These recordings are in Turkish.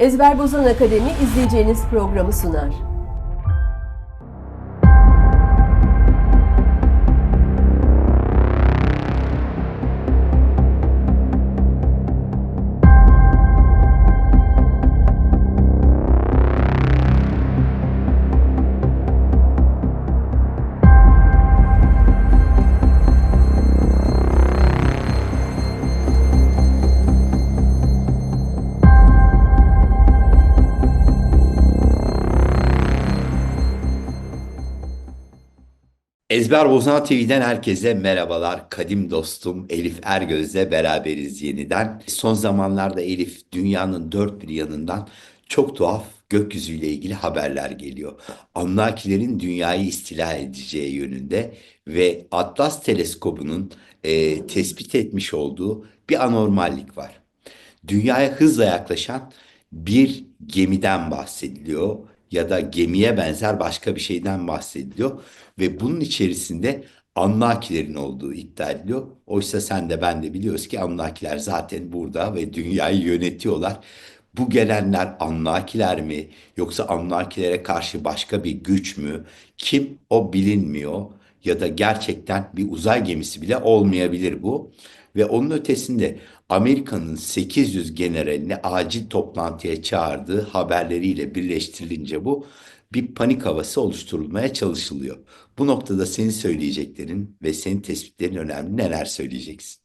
Ezber Bozan Akademi izleyeceğiniz programı sunar. Ezber Bozan TV'den herkese merhabalar. Kadim dostum Elif Ergöz'le beraberiz yeniden. Son zamanlarda Elif dünyanın dört bir yanından çok tuhaf gökyüzüyle ilgili haberler geliyor. Anlakilerin dünyayı istila edeceği yönünde ve Atlas teleskobunun e, tespit etmiş olduğu bir anormallik var. Dünyaya hızla yaklaşan bir gemiden bahsediliyor ya da gemiye benzer başka bir şeyden bahsediliyor ve bunun içerisinde Anlakilerin olduğu iddia ediliyor. Oysa sen de ben de biliyoruz ki Anlakiler zaten burada ve dünyayı yönetiyorlar. Bu gelenler Anlakiler mi yoksa Anlakilere karşı başka bir güç mü? Kim o bilinmiyor ya da gerçekten bir uzay gemisi bile olmayabilir bu. Ve onun ötesinde Amerika'nın 800 generalini acil toplantıya çağırdığı haberleriyle birleştirilince bu bir panik havası oluşturulmaya çalışılıyor. Bu noktada senin söyleyeceklerin ve senin tespitlerin önemli. Neler söyleyeceksin?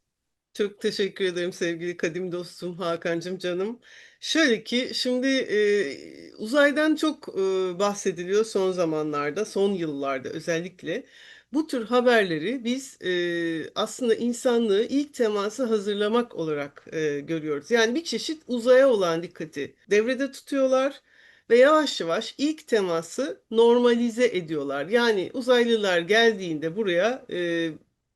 Çok teşekkür ederim sevgili kadim dostum Hakan'cığım canım. Şöyle ki şimdi e, uzaydan çok e, bahsediliyor son zamanlarda, son yıllarda özellikle. Bu tür haberleri biz e, aslında insanlığı ilk teması hazırlamak olarak e, görüyoruz. Yani bir çeşit uzaya olan dikkati devrede tutuyorlar ve yavaş yavaş ilk teması normalize ediyorlar. Yani uzaylılar geldiğinde buraya e,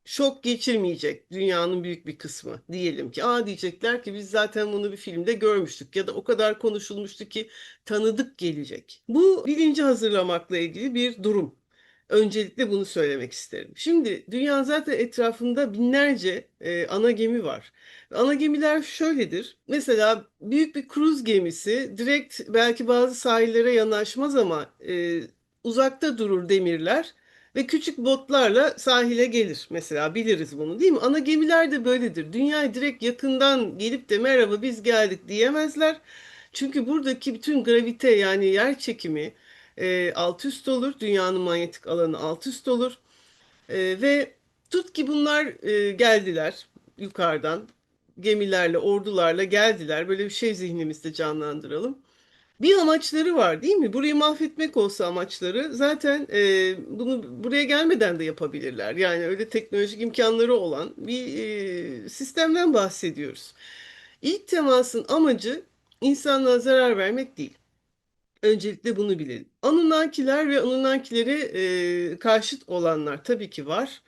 şok geçirmeyecek dünyanın büyük bir kısmı diyelim ki. Aa diyecekler ki biz zaten bunu bir filmde görmüştük ya da o kadar konuşulmuştu ki tanıdık gelecek. Bu bilinci hazırlamakla ilgili bir durum. Öncelikle bunu söylemek isterim. Şimdi dünya zaten etrafında binlerce e, ana gemi var. Ana gemiler şöyledir. Mesela büyük bir kruz gemisi direkt belki bazı sahillere yanaşmaz ama e, uzakta durur demirler ve küçük botlarla sahile gelir. Mesela biliriz bunu değil mi? Ana gemiler de böyledir. Dünyaya direkt yakından gelip de merhaba biz geldik diyemezler. Çünkü buradaki bütün gravite yani yer çekimi e, alt üst olur. Dünyanın manyetik alanı alt üst olur. E, ve tut ki bunlar e, geldiler yukarıdan gemilerle, ordularla geldiler. Böyle bir şey zihnimizde canlandıralım. Bir amaçları var değil mi? Burayı mahvetmek olsa amaçları zaten e, bunu buraya gelmeden de yapabilirler. Yani öyle teknolojik imkanları olan bir e, sistemden bahsediyoruz. İlk temasın amacı insanlığa zarar vermek değil. Öncelikle bunu bilelim. Anunnakiler ve Anunnakilere e, karşıt olanlar tabii ki var.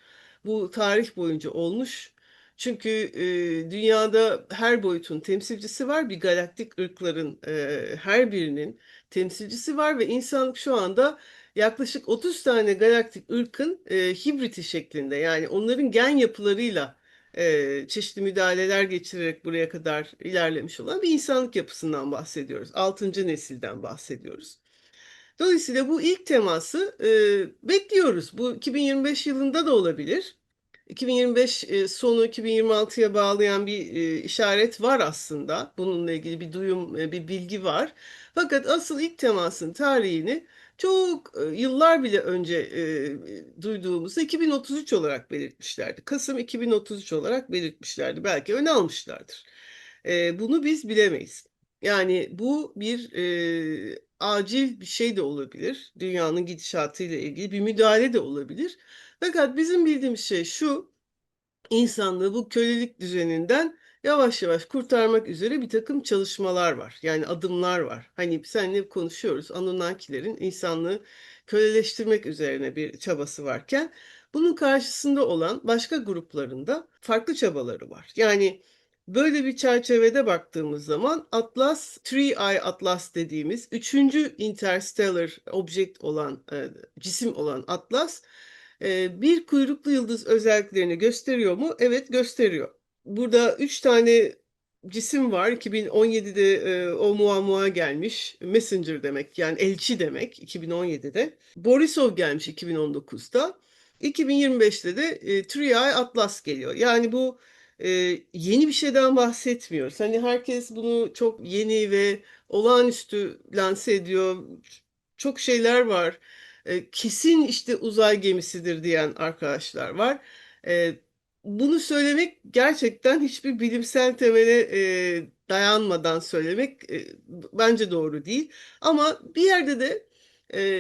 Bu tarih boyunca olmuş. Çünkü e, dünyada her boyutun temsilcisi var. Bir galaktik ırkların e, her birinin temsilcisi var ve insanlık şu anda yaklaşık 30 tane galaktik ırkın e, hibriti şeklinde yani onların gen yapılarıyla e, çeşitli müdahaleler geçirerek buraya kadar ilerlemiş olan bir insanlık yapısından bahsediyoruz. Altıncı nesilden bahsediyoruz. Dolayısıyla bu ilk teması e, bekliyoruz. Bu 2025 yılında da olabilir. 2025 e, sonu 2026'ya bağlayan bir e, işaret var aslında. Bununla ilgili bir duyum, e, bir bilgi var. Fakat asıl ilk temasın tarihini çok yıllar bile önce e, duyduğumuzda 2033 olarak belirtmişlerdi. Kasım 2033 olarak belirtmişlerdi. Belki öne almışlardır. Bunu biz bilemeyiz. Yani bu bir e, acil bir şey de olabilir. Dünyanın gidişatıyla ilgili bir müdahale de olabilir. Fakat bizim bildiğimiz şey şu, insanlığı bu kölelik düzeninden yavaş yavaş kurtarmak üzere bir takım çalışmalar var. Yani adımlar var. Hani seninle konuşuyoruz. Anunnakilerin insanlığı köleleştirmek üzerine bir çabası varken bunun karşısında olan başka gruplarında farklı çabaları var. Yani böyle bir çerçevede baktığımız zaman Atlas, Three Eye Atlas dediğimiz üçüncü interstellar object olan, e, cisim olan Atlas e, bir kuyruklu yıldız özelliklerini gösteriyor mu? Evet gösteriyor. Burada üç tane cisim var. 2017'de e, Oumuamua gelmiş. Messenger demek yani elçi demek 2017'de. Borisov gelmiş 2019'da. 2025'te de e, Atlas geliyor. Yani bu e, yeni bir şeyden bahsetmiyoruz. Hani herkes bunu çok yeni ve olağanüstü lanse ediyor. Çok şeyler var. E, kesin işte uzay gemisidir diyen arkadaşlar var. E, bunu söylemek gerçekten hiçbir bilimsel temele e, dayanmadan söylemek bence doğru değil. Ama bir yerde de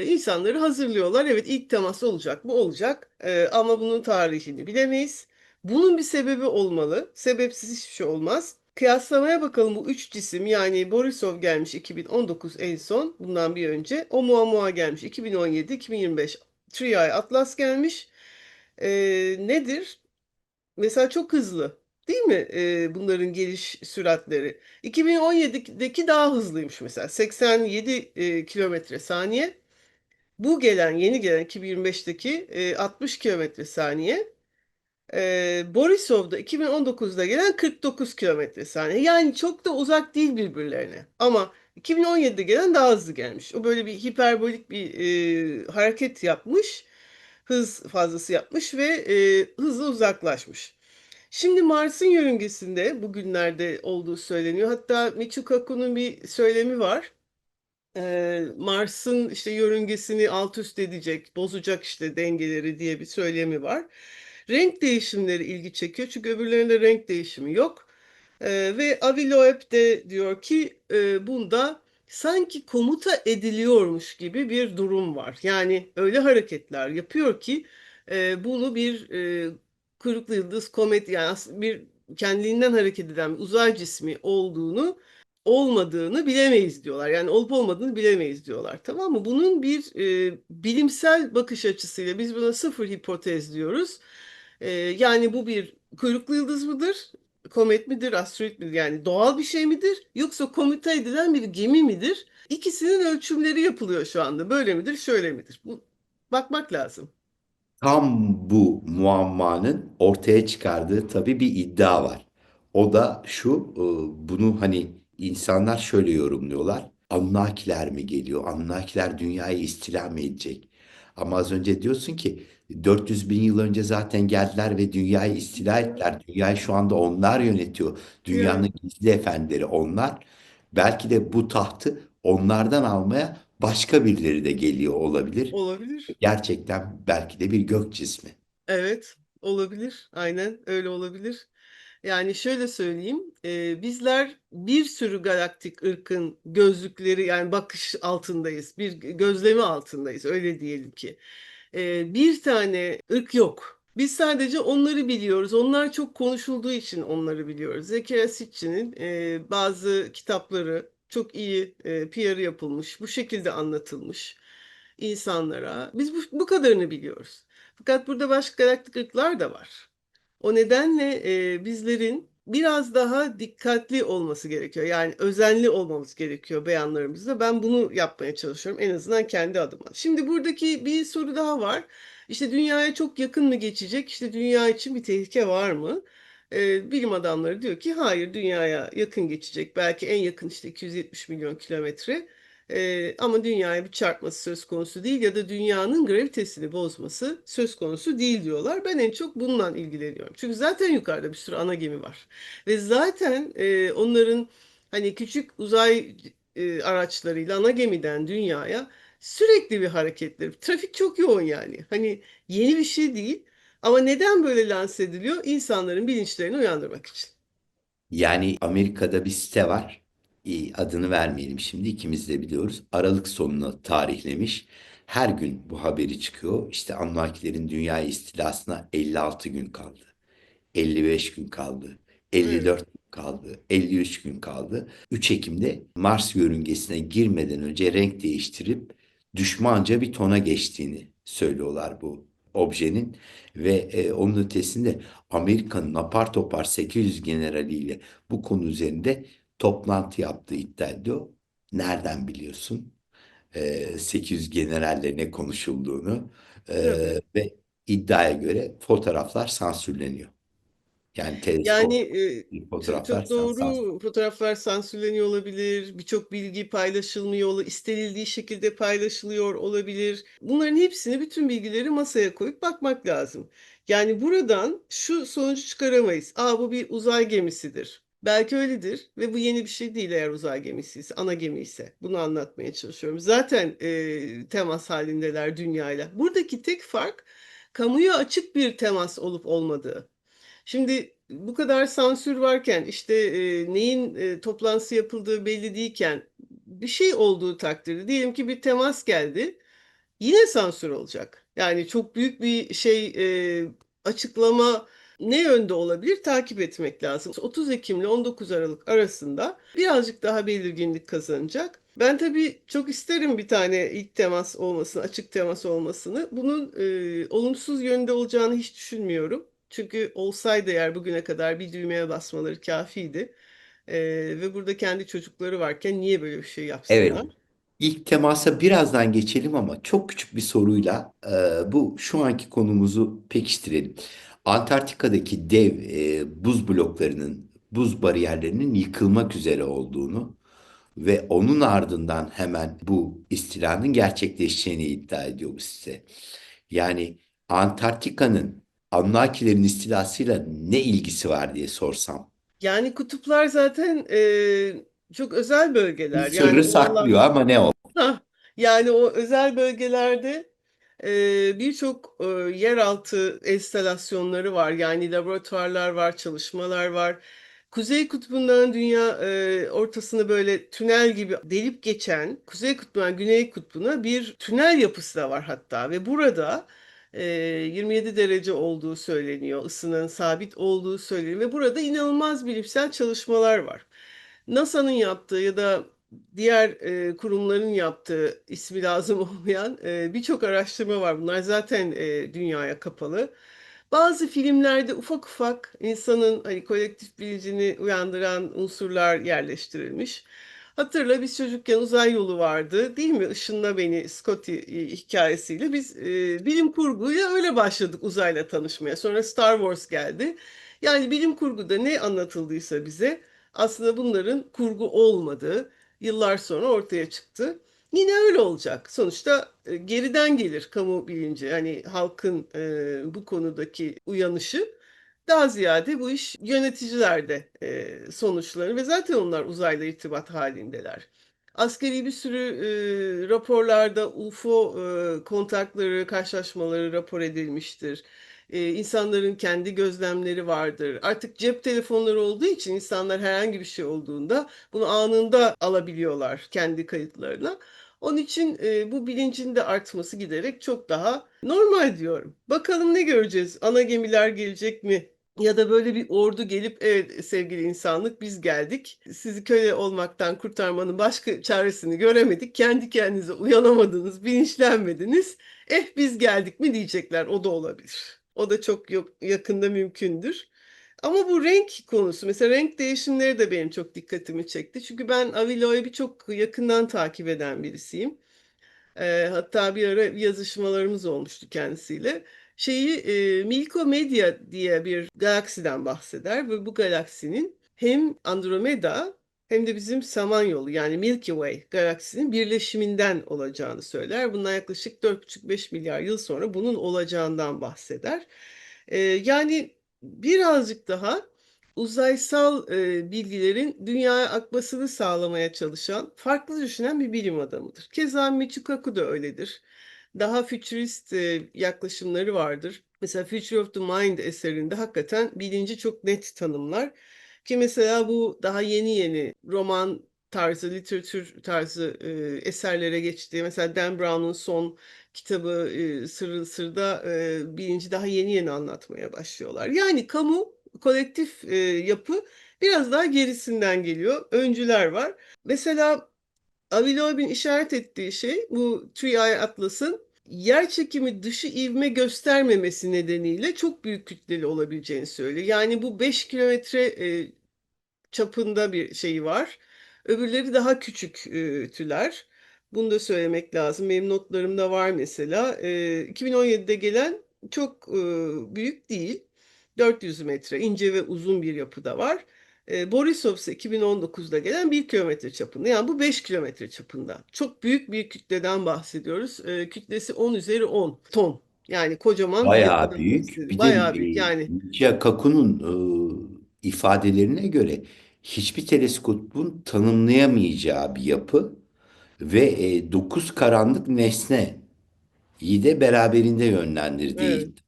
insanları hazırlıyorlar. Evet ilk temas olacak mı? Olacak. Ama bunun tarihini bilemeyiz. Bunun bir sebebi olmalı. Sebepsiz hiçbir şey olmaz. Kıyaslamaya bakalım bu üç cisim yani Borisov gelmiş 2019 en son bundan bir önce. Oumuamua gelmiş 2017, 2025 Triay Atlas gelmiş. E, nedir? Mesela çok hızlı değil mi e, bunların geliş süratleri? 2017'deki daha hızlıymış mesela 87 e, kilometre saniye. Bu gelen yeni gelen 2025'teki e, 60 kilometre saniye. E, Borisov'da 2019'da gelen 49 kilometre saniye. Yani çok da uzak değil birbirlerine. Ama 2017'de gelen daha hızlı gelmiş. O böyle bir hiperbolik bir e, hareket yapmış. Hız fazlası yapmış ve e, hızlı uzaklaşmış. Şimdi Mars'ın yörüngesinde bugünlerde olduğu söyleniyor. Hatta Michio Kaku'nun bir söylemi var. Ee, Mars'ın işte yörüngesini alt üst edecek, bozacak işte dengeleri diye bir söylemi var. Renk değişimleri ilgi çekiyor çünkü öbürlerinde renk değişimi yok. Ee, ve Avi Loeb de diyor ki e, bunda sanki komuta ediliyormuş gibi bir durum var. Yani öyle hareketler yapıyor ki e, bunu bir e, kuyruklu yıldız komet yani bir kendiliğinden hareket eden bir uzay cismi olduğunu olmadığını bilemeyiz diyorlar. Yani olup olmadığını bilemeyiz diyorlar. Tamam mı? Bunun bir e, bilimsel bakış açısıyla biz buna sıfır hipotez diyoruz. E, yani bu bir kuyruklu yıldız mıdır? Komet midir, asteroid midir? Yani doğal bir şey midir? Yoksa komuta edilen bir gemi midir? İkisinin ölçümleri yapılıyor şu anda. Böyle midir, şöyle midir? Bu, bakmak lazım. Tam bu muammanın ortaya çıkardığı tabii bir iddia var. O da şu, e, bunu hani insanlar şöyle yorumluyorlar. Anunnakiler mi geliyor? Anunnakiler dünyayı istila mı edecek? Ama az önce diyorsun ki 400 bin yıl önce zaten geldiler ve dünyayı istila ettiler. Dünyayı şu anda onlar yönetiyor. Dünyanın gizli efendileri onlar. Belki de bu tahtı onlardan almaya başka birileri de geliyor olabilir. olabilir. Gerçekten belki de bir gök cismi. Evet, olabilir. Aynen öyle olabilir. Yani şöyle söyleyeyim, e, bizler bir sürü galaktik ırkın gözlükleri yani bakış altındayız, bir gözlemi altındayız öyle diyelim ki. E, bir tane ırk yok. Biz sadece onları biliyoruz. Onlar çok konuşulduğu için onları biliyoruz. Zekiya Sitchin'in e, bazı kitapları çok iyi e, yapılmış, bu şekilde anlatılmış insanlara. Biz bu, bu kadarını biliyoruz. Fakat burada başka galaktik ırklar da var. O nedenle e, bizlerin biraz daha dikkatli olması gerekiyor. Yani özenli olmamız gerekiyor beyanlarımızda. Ben bunu yapmaya çalışıyorum en azından kendi adıma. Şimdi buradaki bir soru daha var. İşte dünyaya çok yakın mı geçecek? İşte dünya için bir tehlike var mı? E, bilim adamları diyor ki hayır dünyaya yakın geçecek. Belki en yakın işte 270 milyon kilometre. Ee, ama dünyaya bir çarpması söz konusu değil ya da dünyanın gravitesini bozması söz konusu değil diyorlar. Ben en çok bununla ilgileniyorum. Çünkü zaten yukarıda bir sürü ana gemi var. Ve zaten e, onların hani küçük uzay e, araçlarıyla ana gemiden dünyaya sürekli bir hareketleri. Trafik çok yoğun yani. Hani yeni bir şey değil. Ama neden böyle lanse ediliyor? İnsanların bilinçlerini uyandırmak için. Yani Amerika'da bir site var. İyi, Adını vermeyelim şimdi ikimiz de biliyoruz. Aralık sonunu tarihlemiş. Her gün bu haberi çıkıyor. İşte Anunnakilerin dünya istilasına 56 gün kaldı. 55 gün kaldı. Evet. 54 gün kaldı. 53 gün kaldı. 3 Ekim'de Mars yörüngesine girmeden önce renk değiştirip düşmanca bir tona geçtiğini söylüyorlar bu objenin ve e, onun ötesinde Amerika'nın apar topar 800 generaliyle bu konu üzerinde toplantı yaptığı iddia ediyor. Nereden biliyorsun? E, 800 generalle ne konuşulduğunu E, ve iddiaya göre fotoğraflar sansürleniyor. Yani teleskop Yani e, fotoğraflar çok doğru sans- fotoğraflar sansürleniyor olabilir, birçok bilgi paylaşılmıyor, istenildiği şekilde paylaşılıyor olabilir. Bunların hepsini, bütün bilgileri masaya koyup bakmak lazım. Yani buradan şu sonucu çıkaramayız. Aa bu bir uzay gemisidir. Belki öyledir ve bu yeni bir şey değil eğer uzay gemisi ise, ana gemi ise. Bunu anlatmaya çalışıyorum. Zaten e, temas halindeler dünyayla. Buradaki tek fark kamuya açık bir temas olup olmadığı. Şimdi bu kadar sansür varken işte e, neyin e, toplantısı yapıldığı belli değilken bir şey olduğu takdirde diyelim ki bir temas geldi yine sansür olacak. Yani çok büyük bir şey e, açıklama ne yönde olabilir takip etmek lazım. 30 Ekim ile 19 Aralık arasında birazcık daha belirginlik kazanacak. Ben tabii çok isterim bir tane ilk temas olmasını, açık temas olmasını. Bunun e, olumsuz yönde olacağını hiç düşünmüyorum. Çünkü olsaydı eğer bugüne kadar bir düğmeye basmaları kafiydi. E, ve burada kendi çocukları varken niye böyle bir şey Evet. yapsınlar? İlk temasa birazdan geçelim ama çok küçük bir soruyla e, bu şu anki konumuzu pekiştirelim. Antarktika'daki dev e, buz bloklarının, buz bariyerlerinin yıkılmak üzere olduğunu ve onun ardından hemen bu istilanın gerçekleşeceğini iddia ediyor size. Yani Antarktika'nın Anunnakilerin istilasıyla ne ilgisi var diye sorsam. Yani kutuplar zaten e, çok özel Bir bölgeler. Yani sırrı oralar saklıyor ama ne o? Hah, yani o özel bölgelerde e, birçok yeraltı enstalasyonları var. Yani laboratuvarlar var, çalışmalar var. Kuzey Kutbu'ndan dünya e, ortasını böyle tünel gibi delip geçen Kuzey Kutbu'ndan Güney Kutbu'na bir tünel yapısı da var hatta ve burada e, 27 derece olduğu söyleniyor, ısının sabit olduğu söyleniyor ve burada inanılmaz bilimsel çalışmalar var. NASA'nın yaptığı ya da diğer e, kurumların yaptığı ismi lazım olmayan e, birçok araştırma var. Bunlar zaten e, dünyaya kapalı. Bazı filmlerde ufak ufak insanın hani kolektif bilincini uyandıran unsurlar yerleştirilmiş. Hatırla biz çocukken uzay yolu vardı değil mi? Işınla Beni Scotty e, hikayesiyle biz e, bilim kurguya öyle başladık uzayla tanışmaya. Sonra Star Wars geldi. Yani bilim kurguda ne anlatıldıysa bize aslında bunların kurgu olmadığı yıllar sonra ortaya çıktı. Yine öyle olacak. Sonuçta e, geriden gelir kamu bilinci. Hani halkın e, bu konudaki uyanışı daha ziyade bu iş yöneticilerde e, sonuçları ve zaten onlar uzayla irtibat halindeler. Askeri bir sürü e, raporlarda UFO e, kontakları, karşılaşmaları rapor edilmiştir. E, insanların kendi gözlemleri vardır. Artık cep telefonları olduğu için insanlar herhangi bir şey olduğunda bunu anında alabiliyorlar kendi kayıtlarına. Onun için e, bu bilincin de artması giderek çok daha normal diyorum. Bakalım ne göreceğiz? Ana gemiler gelecek mi? Ya da böyle bir ordu gelip evet sevgili insanlık biz geldik. Sizi köle olmaktan kurtarmanın başka çaresini göremedik. Kendi kendinize uyanamadınız, bilinçlenmediniz. Eh biz geldik mi diyecekler. O da olabilir. O da çok yakında mümkündür. Ama bu renk konusu, mesela renk değişimleri de benim çok dikkatimi çekti. Çünkü ben Avilo'yu çok yakından takip eden birisiyim. Ee, hatta bir ara yazışmalarımız olmuştu kendisiyle. Şeyi e, Milko Media diye bir galaksiden bahseder ve bu galaksinin hem Andromeda hem de bizim Samanyolu yani Milky Way galaksinin birleşiminden olacağını söyler. Bundan yaklaşık 4,5-5 milyar yıl sonra bunun olacağından bahseder. Ee, yani birazcık daha uzaysal e, bilgilerin dünyaya akmasını sağlamaya çalışan, farklı düşünen bir bilim adamıdır. Keza Michio Kaku da öyledir. Daha fütürist e, yaklaşımları vardır. Mesela Future of the Mind eserinde hakikaten bilinci çok net tanımlar. Ki mesela bu daha yeni yeni roman tarzı, literatür tarzı e, eserlere geçtiği, mesela Dan Brown'un son kitabı e, Sırrı Sır'da e, bilinci daha yeni yeni anlatmaya başlıyorlar. Yani kamu, kolektif e, yapı biraz daha gerisinden geliyor. Öncüler var. Mesela Avi Loeb'in işaret ettiği şey bu Three Eye Atlas'ın yer çekimi dışı ivme göstermemesi nedeniyle çok büyük kütleli olabileceğini söylüyor. Yani bu 5 kilometre e, çapında bir şey var. Öbürleri daha küçük e, tüler. Bunu da söylemek lazım. Benim notlarımda var mesela. E, 2017'de gelen çok e, büyük değil. 400 metre ince ve uzun bir yapı da var. E, Borisov ise 2019'da gelen 1 kilometre çapında. Yani bu 5 kilometre çapında. Çok büyük bir kütleden bahsediyoruz. E, kütlesi 10 üzeri 10 ton. Yani kocaman bir Bayağı yapıdan büyük. bahsediyoruz. Bir de Bayağı büyük. e, Yani Michio Kaku'nun e, ifadelerine göre hiçbir teleskopun tanımlayamayacağı bir yapı ve e, dokuz karanlık nesneyi de beraberinde yönlendirdiği evet.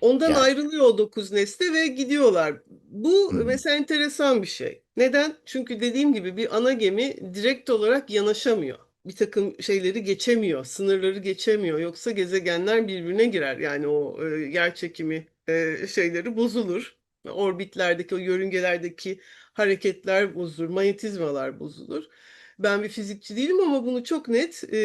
Ondan Yani ayrılıyor o dokuz nesne ve gidiyorlar. Bu hı, mesela enteresan bir şey. Neden? Çünkü dediğim gibi bir ana gemi direkt olarak yanaşamıyor. Bir takım şeyleri geçemiyor, sınırları geçemiyor. Yoksa gezegenler birbirine girer. Yani o e, yer çekimi e, şeyleri bozulur. Orbitlerdeki, o yörüngelerdeki hareketler bozulur, manyetizmalar bozulur. Ben bir fizikçi değilim ama bunu çok net e,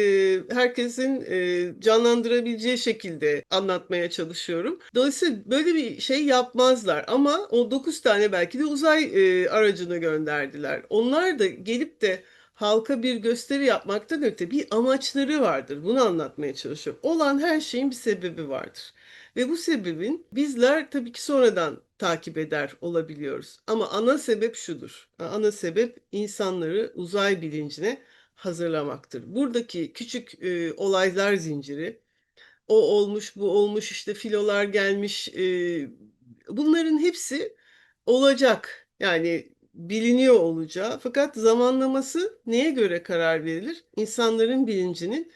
herkesin e, canlandırabileceği şekilde anlatmaya çalışıyorum. Dolayısıyla böyle bir şey yapmazlar ama o 9 tane belki de uzay e, aracını gönderdiler. Onlar da gelip de halka bir gösteri yapmaktan öte bir amaçları vardır. Bunu anlatmaya çalışıyorum. Olan her şeyin bir sebebi vardır. Ve bu sebebin bizler tabii ki sonradan takip eder olabiliyoruz. Ama ana sebep şudur. Ana sebep insanları uzay bilincine hazırlamaktır. Buradaki küçük e, olaylar zinciri, o olmuş, bu olmuş, işte filolar gelmiş, e, bunların hepsi olacak. Yani biliniyor olacağı. Fakat zamanlaması neye göre karar verilir? İnsanların bilincinin,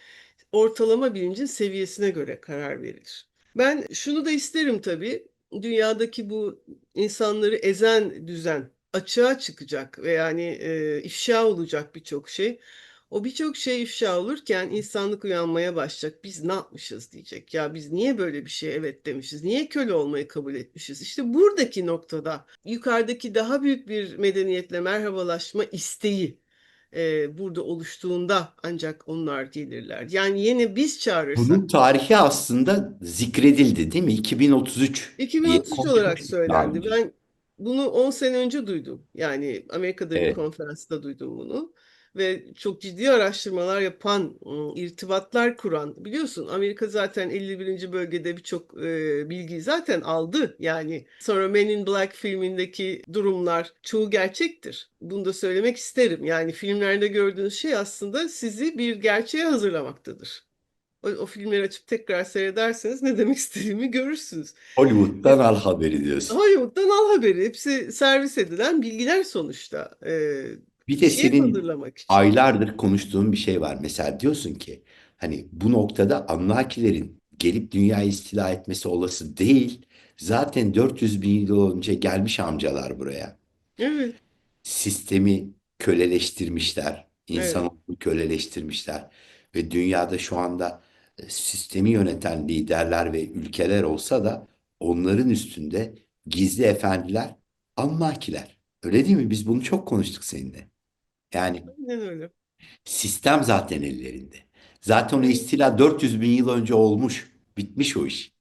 ortalama bilincin seviyesine göre karar verilir. Ben şunu da isterim tabii. Dünyadaki bu insanları ezen düzen açığa çıkacak ve yani e, ifşa olacak birçok şey. O birçok şey ifşa olurken insanlık uyanmaya başlayacak. Biz ne yapmışız diyecek. Ya biz niye böyle bir şeye evet demişiz? Niye köle olmayı kabul etmişiz? İşte buradaki noktada yukarıdaki daha büyük bir medeniyetle merhabalaşma isteği e, burada oluştuğunda ancak onlar gelirler. Yani yine biz çağırırsak bunun tarihi aslında zikredildi değil mi? 2033 diye 2033 olarak söylendi. Ben bunu 10 sene önce duydum. Yani Amerika'da bir Evet. konferansta duydum bunu. Ve çok ciddi araştırmalar yapan, ım, irtibatlar kuran, biliyorsun Amerika zaten 51. bölgede birçok e, bilgiyi zaten aldı. Yani sonra Men in Black filmindeki durumlar çoğu gerçektir. Bunu da söylemek isterim. Yani filmlerde gördüğünüz şey aslında sizi bir gerçeğe hazırlamaktadır. O, o filmleri açıp tekrar seyrederseniz ne demek istediğimi görürsünüz. Hollywood'dan al haberi diyorsun. Hollywood'dan al haberi. Hepsi servis edilen bilgiler sonuçta. Ee, Bir de senin hazırlamak için. aylardır konuştuğun bir şey var. Mesela diyorsun ki hani bu noktada Anlakilerin gelip dünyayı istila etmesi olası değil. Zaten 400 bin yıl önce gelmiş amcalar buraya. Evet, Sistemi köleleştirmişler. evet. İnsanoğlunu köleleştirmişler. Ve dünyada şu anda e, sistemi yöneten liderler ve ülkeler olsa da onların üstünde gizli efendiler Anlakiler. Öyle değil mi? Biz bunu çok konuştuk seninle. Yani öyle. sistem zaten ellerinde. Zaten o Evet, istila 400 bin yıl önce olmuş. Bitmiş o iş.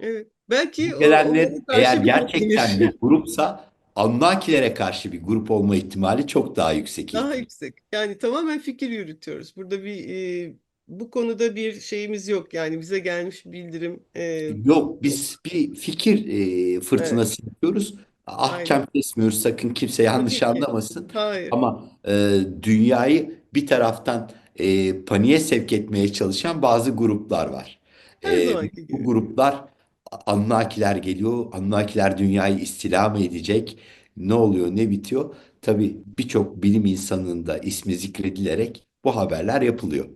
evet. Belki o, gelenler eğer gerçekten bir grupsa Anunnakilere karşı bir grup olma ihtimali çok daha yüksek Daha yüksek. Yani tamamen fikir yürütüyoruz. Burada bir e, bu konuda bir şeyimiz yok. Yani bize gelmiş bildirim e, Yok biz bir fikir e, Evet, fırtınası yapıyoruz. Aynen. Ahkam kesmiyoruz sakın kimse yanlış Tabii ki. anlamasın. Hayır. Ama e, dünyayı bir taraftan e, paniğe sevk etmeye çalışan bazı gruplar var. Her E, zamanki bu gibi. gruplar Anunnakiler geliyor. Anunnakiler dünyayı istila mı edecek? Ne oluyor, ne bitiyor? Tabii birçok bilim insanının da ismi zikredilerek bu haberler yapılıyor.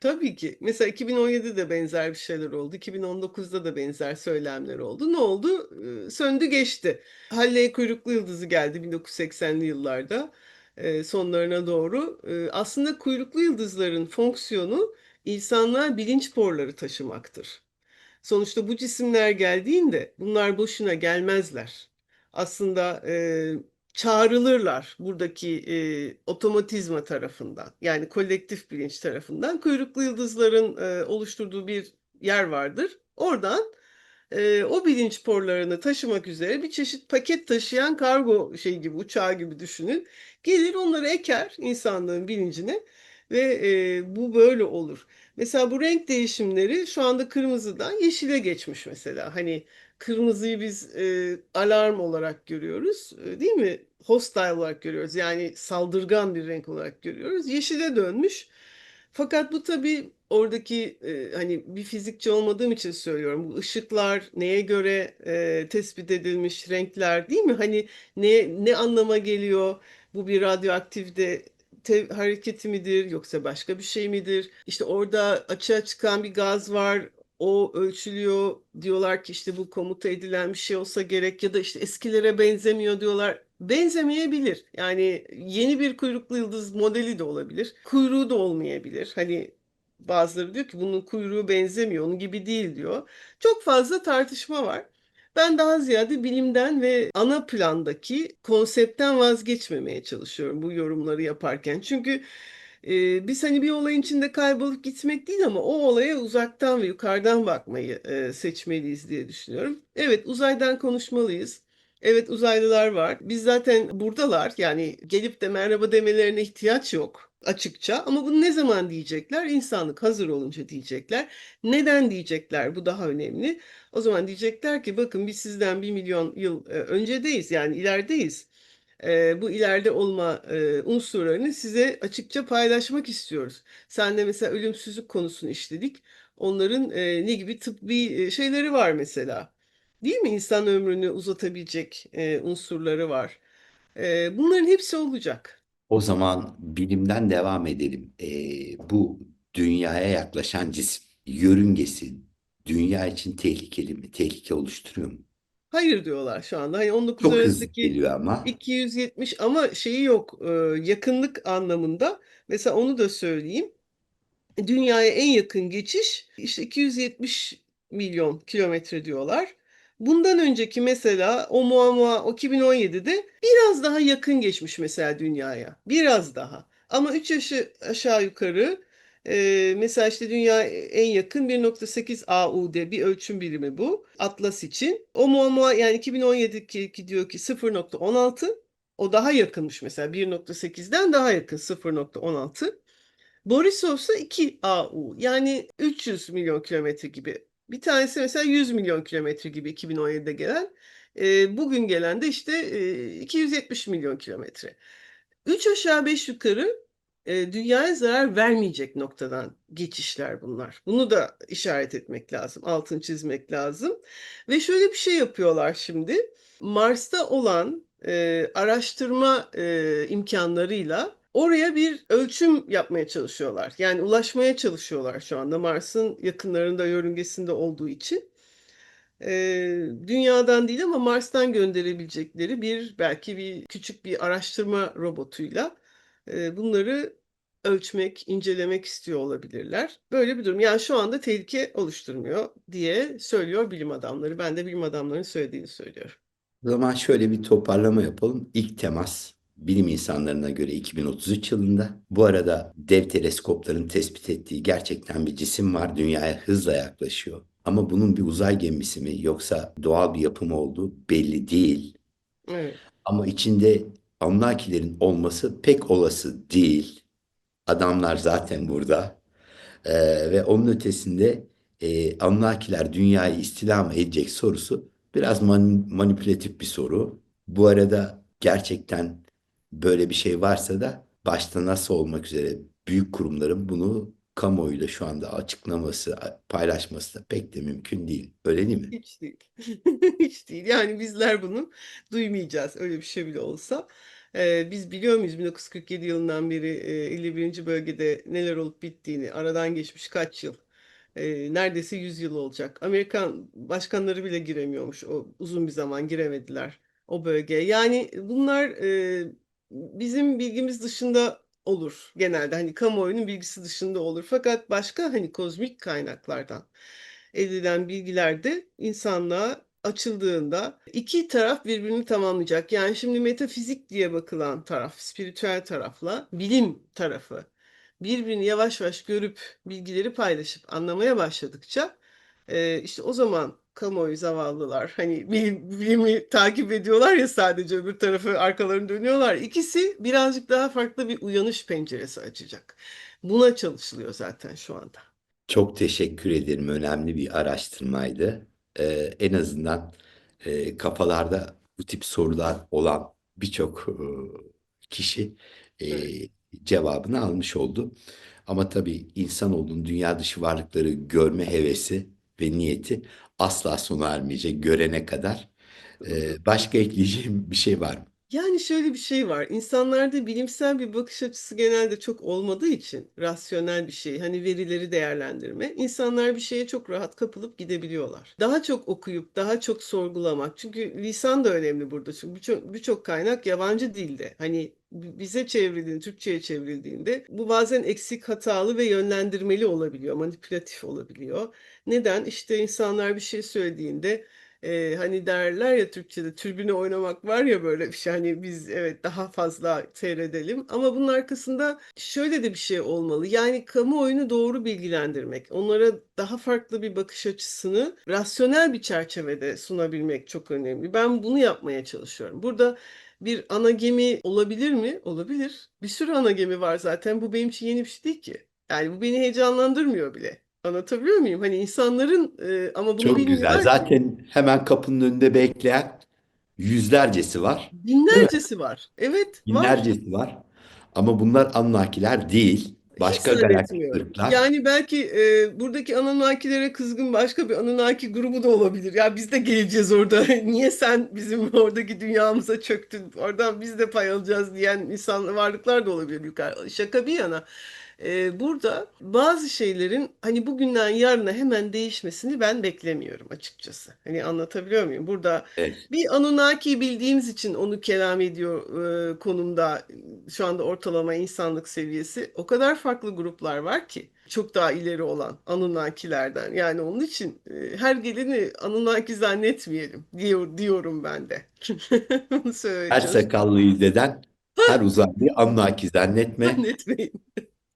Tabii ki. Mesela 2017'de de benzer bir şeyler oldu. 2019'da da benzer söylemler oldu. Ne oldu? Söndü geçti. Halley kuyruklu yıldızı geldi 1980'li yıllarda sonlarına doğru. Aslında kuyruklu yıldızların fonksiyonu insanlığa bilinç porları taşımaktır. Sonuçta bu cisimler geldiğinde bunlar boşuna gelmezler. Aslında e, çağrılırlar buradaki e, otomatizma tarafından yani kolektif bilinç tarafından. Kuyruklu yıldızların e, oluşturduğu bir yer vardır. Oradan e, o bilinç porlarını taşımak üzere bir çeşit paket taşıyan kargo şey gibi uçağı gibi düşünün. Gelir onları eker insanlığın bilincine ve e, bu böyle olur. Mesela bu renk değişimleri şu anda kırmızıdan yeşile geçmiş mesela. Hani kırmızıyı biz e, alarm olarak görüyoruz, e, değil mi? Hostile olarak görüyoruz. Yani saldırgan bir renk olarak görüyoruz. Yeşile dönmüş. Fakat bu tabii oradaki e, hani bir fizikçi olmadığım için söylüyorum. Bu ışıklar neye göre e, tespit edilmiş renkler değil mi? Hani ne ne anlama geliyor? Bu bir radyoaktif de te- hareketi midir yoksa başka bir şey midir? İşte orada açığa çıkan bir gaz var. O ölçülüyor. Diyorlar ki işte bu komuta edilen bir şey olsa gerek ya da işte eskilere benzemiyor diyorlar. Benzemeyebilir. Yani yeni bir kuyruklu yıldız modeli de olabilir. Kuyruğu da olmayabilir. Hani bazıları diyor ki bunun kuyruğu benzemiyor, onun gibi değil diyor. Çok fazla tartışma var. Ben daha ziyade bilimden ve ana plandaki konseptten vazgeçmemeye çalışıyorum bu yorumları yaparken. Çünkü biz hani bir olayın içinde kaybolup gitmek değil ama o olaya uzaktan ve yukarıdan bakmayı seçmeliyiz diye düşünüyorum. Evet, uzaydan konuşmalıyız. Evet, uzaylılar var. Biz zaten buradalar. Yani gelip de merhaba demelerine ihtiyaç yok açıkça. Ama bunu ne zaman diyecekler? İnsanlık hazır olunca diyecekler. Neden diyecekler? Bu daha önemli. O zaman diyecekler ki bakın biz sizden bir milyon yıl öncedeyiz yani ilerideyiz. E, bu ileride olma e, unsurlarını size açıkça paylaşmak istiyoruz. Sen de mesela ölümsüzlük konusunu işledik. Onların e, ne gibi tıbbi e, şeyleri var mesela. Değil mi? İnsan ömrünü uzatabilecek e, unsurları var. E, bunların hepsi olacak. O zaman bilimden devam edelim. Ee, bu dünyaya yaklaşan cisim, yörüngesi dünya için tehlikeli mi? Tehlike oluşturuyor mu? Hayır diyorlar şu anda. Hani 19 Çok hızlı arasındaki geliyor ama. 270 ama şeyi yok e, yakınlık anlamında. Mesela onu da söyleyeyim. Dünyaya en yakın geçiş işte 270 milyon kilometre diyorlar. Bundan önceki mesela Oumuamua o 2017'de biraz daha yakın geçmiş mesela dünyaya. Biraz daha. Ama 3 yaşı aşağı yukarı e, mesela işte dünya en yakın 1.8 AUD bir ölçüm birimi bu. Atlas için. Oumuamua yani 2017'deki diyor ki 0.16. O daha yakınmış mesela 1.8'den daha yakın 0.16. Borisov ise 2 AU yani 300 milyon kilometre gibi. Bir tanesi mesela 100 milyon kilometre gibi 2017'de gelen. E, bugün gelen de işte e, 270 milyon kilometre. 3 aşağı 5 yukarı e, dünyaya zarar vermeyecek noktadan geçişler bunlar. Bunu da işaret etmek lazım, altını çizmek lazım. Ve şöyle bir şey yapıyorlar şimdi. Mars'ta olan e, araştırma e, imkanlarıyla oraya bir ölçüm yapmaya çalışıyorlar. Yani ulaşmaya çalışıyorlar şu anda Mars'ın yakınlarında, yörüngesinde olduğu için. E, dünyadan değil ama Mars'tan gönderebilecekleri bir belki bir küçük bir araştırma robotuyla e, bunları ölçmek, incelemek istiyor olabilirler. Böyle bir durum. Yani şu anda tehlike oluşturmuyor diye söylüyor bilim adamları. Ben de bilim adamlarının söylediğini söylüyorum. O zaman şöyle bir toparlama yapalım. İlk temas bilim insanlarına göre 2033 yılında. Bu arada dev teleskopların tespit ettiği gerçekten bir cisim var. Dünyaya hızla yaklaşıyor. Ama bunun bir uzay gemisi mi yoksa doğal bir yapım olduğu belli değil. Evet. Ama içinde Anunnakilerin olması pek olası değil. Adamlar zaten burada. Ee, ve onun ötesinde e, Anunnakiler dünyayı istila mı edecek sorusu biraz man- manipülatif bir soru. Bu arada gerçekten böyle bir şey varsa da başta nasıl olmak üzere büyük kurumların bunu kamuoyuyla şu anda açıklaması, paylaşması da pek de mümkün değil. Öyle değil mi? Hiç değil. Hiç değil. Yani bizler bunu duymayacağız öyle bir şey bile olsa. Biz biliyor muyuz 1947 yılından beri e, 51. bölgede neler olup bittiğini, aradan geçmiş kaç yıl? Ee, neredeyse 100 yıl olacak. Amerikan başkanları bile giremiyormuş. O uzun bir zaman giremediler o bölgeye. Yani bunlar e, bizim bilgimiz dışında olur genelde. Hani kamuoyunun bilgisi dışında olur. Fakat başka hani kozmik kaynaklardan edilen bilgilerde insanlığa açıldığında iki taraf birbirini tamamlayacak. Yani şimdi metafizik diye bakılan taraf, spiritüel tarafla bilim tarafı birbirini yavaş yavaş görüp bilgileri paylaşıp anlamaya başladıkça e, işte o zaman kamuoyu zavallılar hani bilim, bilimi takip ediyorlar ya sadece öbür tarafı arkalarını dönüyorlar. İkisi birazcık daha farklı bir uyanış penceresi açacak. Buna çalışılıyor zaten şu anda. Çok teşekkür ederim. Önemli bir araştırmaydı. Ee, en azından e, kafalarda bu tip sorular olan birçok e, kişi e, cevabını almış oldu. Ama tabii insanoğlunun dünya dışı varlıkları görme hevesi ve niyeti asla sona ermeyecek görene kadar. Ee, başka ekleyeceğim bir şey var mı? Yani şöyle bir şey var. İnsanlarda bilimsel bir bakış açısı genelde çok olmadığı için rasyonel bir şey, hani verileri değerlendirme, insanlar bir şeye çok rahat kapılıp gidebiliyorlar. Daha çok okuyup, daha çok sorgulamak. Çünkü lisan da önemli burada. Çünkü birçok birçok kaynak yabancı dilde. Hani bize çevrildiğinde, Türkçe'ye çevrildiğinde bu bazen eksik, hatalı ve yönlendirmeli olabiliyor, manipülatif olabiliyor. Neden? İşte insanlar bir şey söylediğinde ee, hani derler ya Türkçe'de türbüne oynamak var ya böyle bir şey hani biz evet daha fazla seyredelim ama bunun arkasında şöyle de bir şey olmalı yani kamuoyunu doğru bilgilendirmek onlara daha farklı bir bakış açısını rasyonel bir çerçevede sunabilmek çok önemli ben bunu yapmaya çalışıyorum burada bir ana gemi olabilir mi? Olabilir. Bir sürü ana gemi var zaten. Bu benim için yeni bir şey değil ki. Yani bu beni heyecanlandırmıyor bile. Anlatabiliyor muyum? Hani insanların e, ama bunu Çok güzel. bilmiyorlar ki. Zaten hemen kapının önünde bekleyen yüzlercesi var. Binlercesi var. Evet, var. Binlercesi var. Ama bunlar Anunnakiler değil. Hiç Başka galaktik zannetmiyorum. ırklar. Yani belki e, buradaki Anunnakilere kızgın başka bir Anunnaki grubu da olabilir. Ya biz de geleceğiz orada. Niye sen bizim oradaki dünyamıza çöktün? Oradan biz de pay alacağız diyen insan varlıklar da olabilir yukarı. Şaka bir yana. E, burada bazı şeylerin hani bugünden yarına hemen değişmesini ben beklemiyorum açıkçası. Hani anlatabiliyor muyum? Burada Evet. bir Anunnaki bildiğimiz için onu kelam ediyor e, konumda şu anda ortalama insanlık seviyesi. O kadar farklı gruplar var ki çok daha ileri olan Anunnakilerden. Yani onun için e, her geleni Anunnaki zannetmeyelim diyor, diyorum ben de. Bunu Her sakallıyı deden, her uzaylıyı Anunnaki zannetme. Zannetmeyin.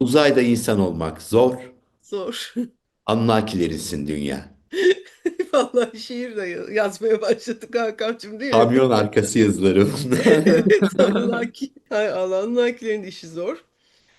Uzayda insan olmak zor. Zor. Anunnakilerinsin dünya. Vallahi şiir de yazmaya başladık Hakan'cığım değil mi? Kamyon arkası yazıları bunlar. Evet, Anunnaki. Hay Allah, Anunnakilerin işi zor.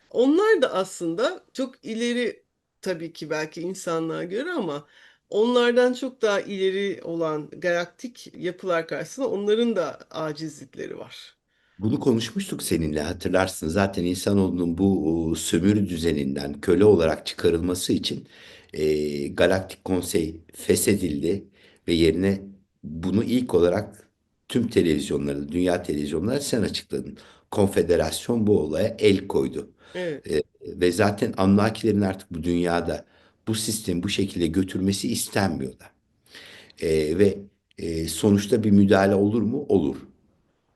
Onlar da aslında çok ileri tabii ki belki insanlığa göre ama onlardan çok daha ileri olan galaktik yapılar karşısında onların da acizlikleri var. Bunu konuşmuştuk seninle hatırlarsın. Zaten insanoğlunun bu o, sömürü düzeninden köle olarak çıkarılması için e, Galaktik Konsey feshedildi ve yerine bunu ilk olarak tüm televizyonlarda, dünya televizyonları sen açıkladın. Konfederasyon bu olaya el koydu. Evet, E, ve zaten Anunnakilerin artık bu dünyada bu sistemi bu şekilde götürmesi istenmiyorlar. E, ve e, sonuçta bir müdahale olur mu? Olur.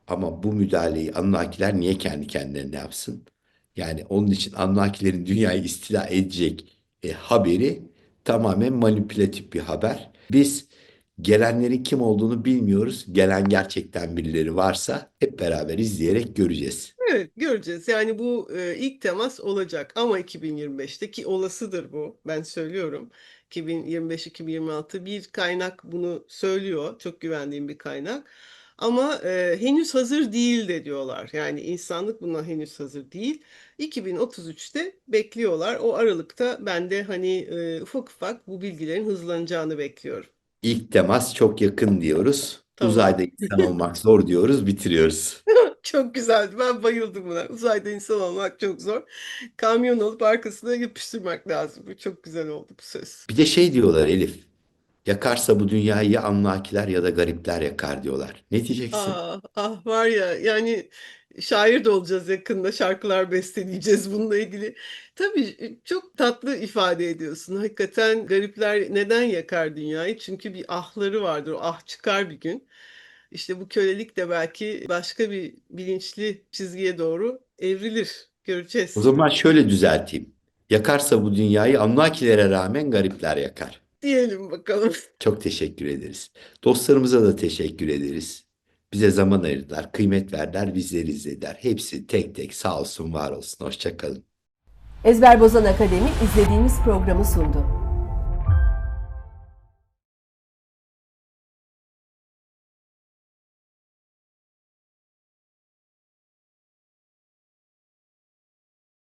Ama bu müdahaleyi Anunnakiler niye kendi kendilerine yapsın? Yani onun için Anunnakilerin dünyayı istila edecek e, haberi tamamen manipülatif bir haber. Biz gelenlerin kim olduğunu bilmiyoruz. Gelen gerçekten birileri varsa hep beraber izleyerek göreceğiz. evet göreceğiz. Yani bu e, ilk temas olacak ama 2025'te ki olasıdır bu. Ben söylüyorum. 2025-2026 bir kaynak bunu söylüyor. Çok güvendiğim bir kaynak. Ama e, henüz hazır değil de diyorlar. Yani insanlık buna henüz hazır değil. 2033'te bekliyorlar. O aralıkta ben de hani e, ufak ufak bu bilgilerin hızlanacağını bekliyorum. İlk temas çok yakın diyoruz. Tamam. Uzayda insan olmak zor diyoruz, bitiriyoruz. Çok güzeldi. Ben bayıldım buna. Uzayda insan olmak çok zor. Kamyon alıp arkasına yapıştırmak lazım. Bu çok güzel oldu bu söz. Bir de şey diyorlar Elif. Yakarsa bu dünyayı ya Anunnakiler ya da garipler yakar diyorlar. Ne diyeceksin? Ah, ah var ya yani şair de olacağız yakında şarkılar besteleyeceğiz bununla ilgili. Tabii çok tatlı ifade ediyorsun. Hakikaten garipler neden yakar dünyayı? Çünkü bir ahları vardır. O ah çıkar bir gün. İşte bu kölelik de belki başka bir bilinçli çizgiye doğru evrilir. Göreceğiz. O zaman şöyle düzelteyim. Yakarsa bu dünyayı Anunnakilere rağmen garipler yakar. Diyelim bakalım. Çok teşekkür ederiz. Dostlarımıza da teşekkür ederiz. Bize zaman ayırdılar, kıymet verdiler, bizleri izlediler. Hepsi tek tek sağ olsun, var olsun. Hoşça kalın. Ezber Bozan Akademi izlediğiniz programı sundu.